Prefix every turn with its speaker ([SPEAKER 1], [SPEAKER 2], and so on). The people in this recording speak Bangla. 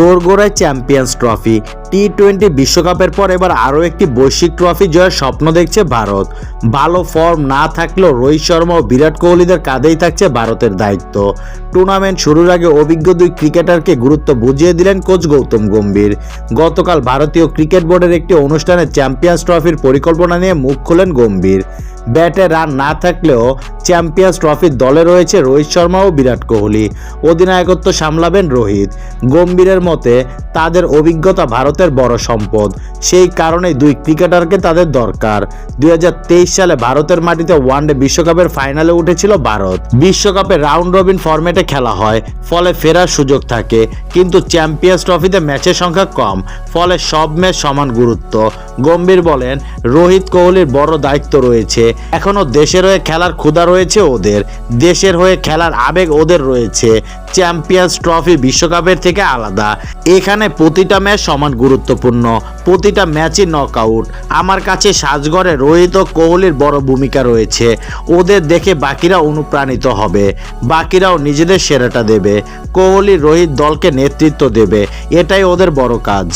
[SPEAKER 1] দোরগোড়ায় চ্যাম্পিয়ন্স ট্রফি টি টোয়েন্টি বিশ্বকাপের পর এবার আরও একটি বৈশ্বিক ট্রফি জয়ের স্বপ্ন দেখছে ভারত। ভালো ফর্ম না থাকলেও রোহিত শর্মা ও বিরাট কোহলিদের কাঁধেই থাকছে ভারতের দায়িত্ব। টুর্নামেন্ট শুরুর আগে অভিজ্ঞ দুই ক্রিকেটারকে গুরুত্ব বুঝিয়ে দিলেন কোচ গৌতম গম্ভীর। গতকাল ভারতীয় ক্রিকেট বোর্ডের একটি অনুষ্ঠানে চ্যাম্পিয়ন্স ট্রফির পরিকল্পনা নিয়ে মুখ খোলেন গম্ভীর। ব্যাটে রান না থাকলেও চ্যাম্পিয়ন্স ট্রফির দলে রয়েছে রোহিত শর্মা ও বিরাট কোহলি। অধিনায়কত্ব সামলাবেন রোহিত। গম্ভীরের মতে, তাদের অভিজ্ঞতা ভারতের বড় সম্পদ। সেই কারণেই দুই ক্রিকেটারকে তাদের দরকার। দুই হাজার তেইশ সালে ভারতের মাটিতে ওয়ানডে বিশ্বকাপের ফাইনালে উঠেছিল ভারত। বিশ্বকাপে রাউন্ড রবিন ফরম্যাটে খেলা হয়, ফলে ফেরার সুযোগ থাকে। কিন্তু চ্যাম্পিয়ন্স ট্রফিতে ম্যাচের সংখ্যা কম, ফলে সব ম্যাচ সমান গুরুত্ব। গম্ভীর বলেন, রোহিত কোহলির বড় দায়িত্ব রয়েছে। এখনও দেশের হয়ে খেলার ক্ষুধা রয়েছে ওদের। দেশের হয়ে খেলার আবেগ ওদের রয়েছে। চ্যাম্পিয়ন্স ট্রফি বিশ্বকাপের থেকে আলাদা। এখানে প্রতিটা ম্যাচ সমান গুরুত্বপূর্ণ। প্রতিটা ম্যাচই নকআউট আমার কাছে সাজগড়ে রোহিত ও কোহলির বড় ভূমিকা রয়েছে। ওদের দেখে বাকিরা অনুপ্রাণিত হবে। বাকিরাও নিজেদের সেরাটা দেবে। কোহলি রোহিত দলকে নেতৃত্ব দেবে। এটাই ওদের বড় কাজ।